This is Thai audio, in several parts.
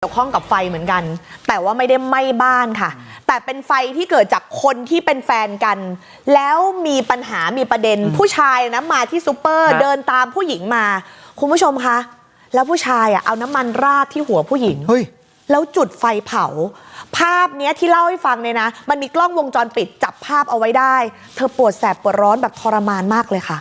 เกี่ยวข้องกับไฟเหมือนกัน แต่ว่าไม่ได้ไหม้บ้านค่ะ แต่เป็นไฟที่เกิดจากคนที่เป็นแฟนกัน แล้วมีปัญหามีประเด็นผู้ชายนะมาที่ซูเปอร์ฮะเดินตามผู้หญิงมา คุณผู้ชมคะแล้วผู้ชายอะเอาน้ำมันราดที่หัวผู้หญิงเฮ้ยแล้วจุดไฟเผา ภาพเนี้ยที่เล่าให้ฟังเนี่ยนะ มันมีกล้องวงจรปิดจับภาพเอาไว้ได้ เธอปวดแสบปวดร้อนแบบทรมานมากเลยค่ะ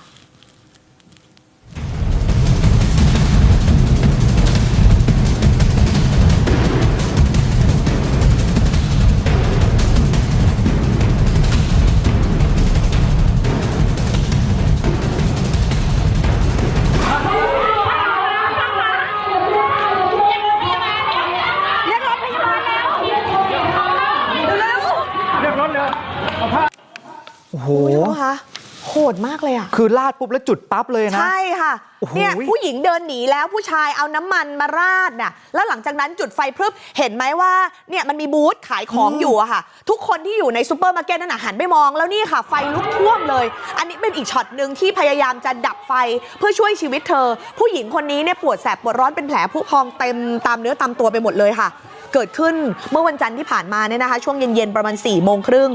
ดมากเลยอะ คือลาดปุ๊บแล้วจุดปั๊บเลยนะ ใช่ค่ะโอ้โหเนี่ยผู้หญิงเดินหนีแล้วผู้ชายเอาน้ำมันมาราดน่ะ แล้วหลังจากนั้นจุดไฟพรึบ เห็นไหมว่า เนี่ยมันมีบูธขายของอยู่อะค่ะ ทุกคนที่อยู่ในซูเปอร์มาร์เก็ตนั่นน่ะหันไปมอง แล้วนี่ค่ะ ไฟลุกท่วมเลย อันนี้เป็นอีกช็อตหนึ่งที่พยายามจะดับไฟเพื่อช่วยชีวิตเธอ ผู้หญิงคนนี้เนี่ยปวดแสบปวดร้อนเป็นแผลผุพองเต็มตามเนื้อตามตัวไปหมดเลยค่ะ เกิดขึ้นเมื่อวันจันทร์ที่ผ่านมาเนี่ยนะคะช่วงเย็นๆประมาณ4ี่โมงครึ่ง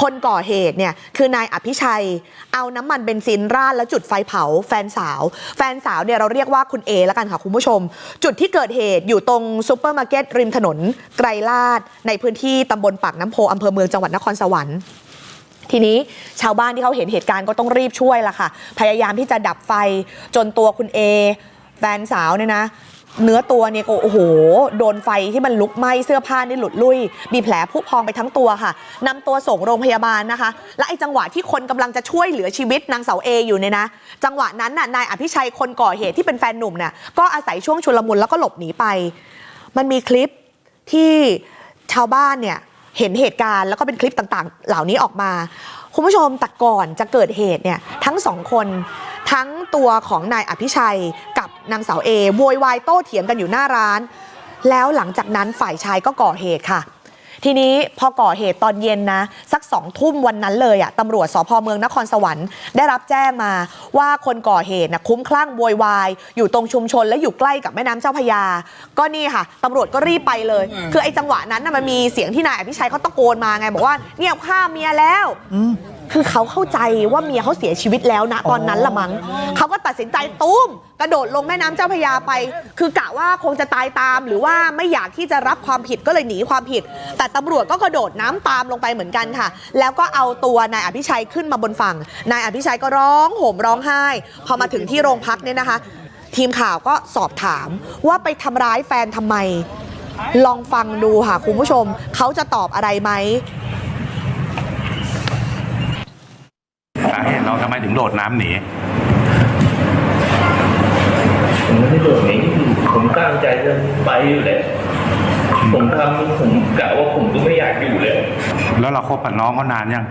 คนก่อเหตุเนี่ยคือนายอภิชัย เอาน้ำมันเบนซินราดแล้วจุดไฟเผาแฟนสาว แฟนสาวเนี่ยเราเรียกว่าคุณเอแล้วกันค่ะคุณผู้ชม จุดที่เกิดเหตุอยู่ตรงซูเปอร์มาร์เก็ตริมถนนไกรลาด ในพื้นที่ตำบลปากน้ำโพอำเภอเมืองจังหวัดนครสวรรค์ทีนี้ชาวบ้านที่เขาเห็นเหตุการณ์ก็ต้องรีบช่วยล่ะค่ะ พยายามที่จะดับไฟจนตัวคุณเอแฟนสาวเนี่ยนะ เนื้อตัวเนี่ยก็โอ้โหโดนไฟที่มันลุกไหม้เสื้อผ้านี่หลุดลุ่ยมีแผลผุพองไปทั้งตัวค่ะนำตัวส่งโรงพยาบาลนะคะ และไอ้จังหวะที่คนกำลังจะช่วยเหลือชีวิตนางเสาเออยู่เนี่ยนะจังหวะนั้นน่ะนายอภิชัยคนก่อเหตุที่เป็นแฟนหนุ่มเนี่ยก็อาศัยช่วงชุลมุนแล้วก็หลบหนีไป มันมีคลิปที่ชาวบ้านเนี่ยเห็นเหตุการณ์แล้วก็เป็นคลิปต่างๆ เหล่านี้ออกมา คุณผู้ชมแต่ก่อนจะเกิดเหตุเนี่ยทั้งสองคนทั้งตัวของนายอภิชัย นางสาวเอโวยวายโต้เถียงกันอยู่หน้าร้าน แล้วหลังจากนั้นฝ่ายชายก็ก่อเหตุค่ะ ทีนี้พอก่อเหตุตอนเย็นนะ สักสองทุ่มวันนั้นเลยอะตำรวจสพเมืองนครสวรรค์ได้รับแจ้งมาว่าคนก่อเหตุนะคุ้มคลั่งโวยวายอยู่ตรงชุมชนและอยู่ใกล้กับแม่น้ำเจ้าพระยา ก็นี่ค่ะตำรวจก็รีบไปเลย คือไอ้จังหวะนั้นนะมันมีเสียงที่นายอภิชัยเขาตะโกนมาไง บอกว่าเนี่ยฆ่าเมียแล้ว คือเขาเข้าใจว่าเมียเขาเสียชีวิตแล้วนะตอนนั้นละมั้งเขาก็ตัดสินใจตุ้มกระโดดลงแม่น้ำเจ้าพระยาไป คือกะว่าคงจะตายตาม หรือว่าไม่อยากที่จะรับความผิดก็เลยหนีความผิด แต่ตำรวจก็กระโดดน้ำตามลงไปเหมือนกันค่ะ แล้วก็เอาตัวนายอภิชัยขึ้นมาบนฝั่งนายอภิชัยก็ร้องห่มร้องไห้ พอมาถึงที่โรงพักเนี่ยนะคะ ทีมข่าวก็สอบถามว่าไปทำร้ายแฟนทำไม ลองฟังดูค่ะคุณผู้ชม เขาจะตอบอะไรไหม สา เหตุเราทำไมถึงโดดน้ำหนีผมไม่ได้โดดหนีผมตั้งใจจะไปอยู่แล้วผมทำผมกะว่าผมก็ไม่อยากอยู่แล้วแล้วเราคบกับน้องเขานานยัง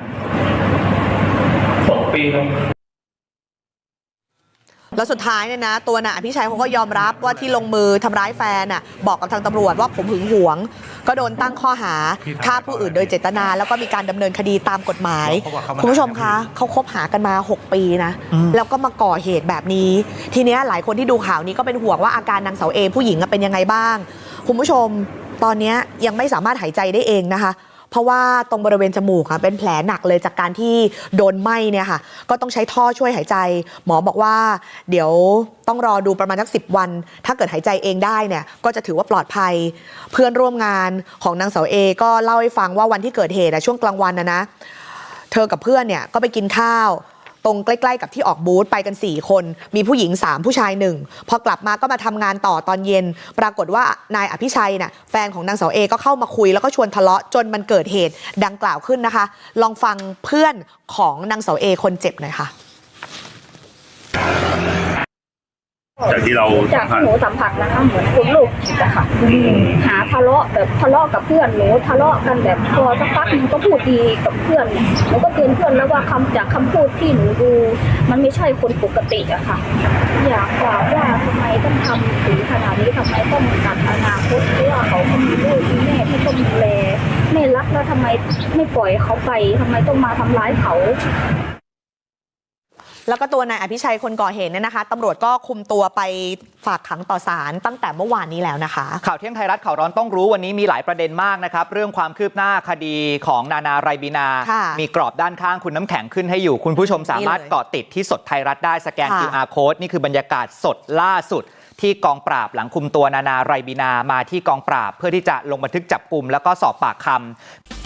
สองปีครับ แล้วสุดท้ายเนี่ยนะตัวนายอภิชัยเขาก็ยอมรับว่าที่ลงมือทำร้ายแฟนน่ะบอกกับทางตำรวจว่าผมหึงหวง ก็โดนตั้งข้อหาฆ่าผู้อื่นโดยเจตนา แล้วก็มีการดำเนินคดีตามกฎหมาย คุณผู้ชมคะเขาคบหากันมา 6 ปีนะอืมแล้วก็มาก่อเหตุแบบนี้ ทีเนี้ยหลายคนที่ดูข่าวนี้ก็เป็นห่วงว่าอาการนางเสาเอผู้หญิงอะเป็นยังไงบ้าง คุณผู้ชมตอนเนี้ยยังไม่สามารถหายใจได้เองนะคะ เพราะว่าตรงบริเวณจมูกอะเป็นแผลหนักเลยจากการที่โดนไหม้เนี่ยค่ะก็ต้องใช้ท่อช่วยหายใจ หมอบอกว่าเดี๋ยวต้องรอดูประมาณสักสิวัน ถ้าเกิดหายใจเองได้เนี่ยก็จะถือว่าปลอดภัย เพื่อนร่วมงานของนางเสาเอก็เล่าให้ฟังว่าวันที่เกิดเหตุช่วงกลางวันนะนะเธอกับเพื่อนเนี่ยก็ไปกินข้าว ตรงใกล้ๆกับที่ออกบูธไปกัน 4 คน มีผู้หญิง 3 ผู้ชายหนึ่งพอกลับมาก็มาทำงานต่อตอนเย็น ปรากฏว่านายอภิชัยน่ะแฟนของนางเสาเอก็เข้ามาคุยแล้วก็ชวนทะเลาะจนมันเกิดเหตุดังกล่าวขึ้นนะคะ ลองฟังเพื่อนของนางเสาเอคนเจ็บหน่อยค่ะ จากที่เราจากที่หนูสัมผัสนะคะเหมือนคนโรคจิตอะค่ะหาทะเลาะแบบทะเลาะกับเพื่อนหนูทะเลาะกันแบบพอสักพักหนึงก็พูดดีกับเพื่อนหนูก็เตือนเพื่อนแล้วว่าคำจากคำพูดที่หนูดู มันไม่ใช่คนปกติอะค่ะ อยากฝากว่าทำไมต้องทำถึงขนาดนี้ทำไมต้องตัดอนาคตเพราะว่าเขาก็มีลูกมีแม่ที่ต้องดูแลไม่รักแล้วทำไมไม่ปล่อยเขาไปทำไมต้องมาทำร้ายเขา แล้วก็ตัวนายอภิชัยคนก่อเหตุเนี่ยนะคะตำรวจก็คุมตัวไปฝากขังต่อศาลตั้งแต่เมื่อวานนี้แล้วนะคะ ข่าวเที่ยงไทยรัฐข่าวร้อนต้องรู้วันนี้มีหลายประเด็นมากนะครับ เรื่องความคืบหน้าคดีของนานาไรบีนาค่ะมีกรอบด้านข้างคุณน้ำแข็งขึ้นให้อยู่ คุณผู้ชมสามารถนี่เลยเกาะติดที่สดไทยรัฐได้สแกนค่ะ QR code นี่คือบรรยากาศสดล่าสุดที่กองปราบหลังคุมตัวนานาไรบีนามาที่กองปราบ เพื่อที่จะลงบันทึกจับกลุ่มแล้วก็สอบปากคำ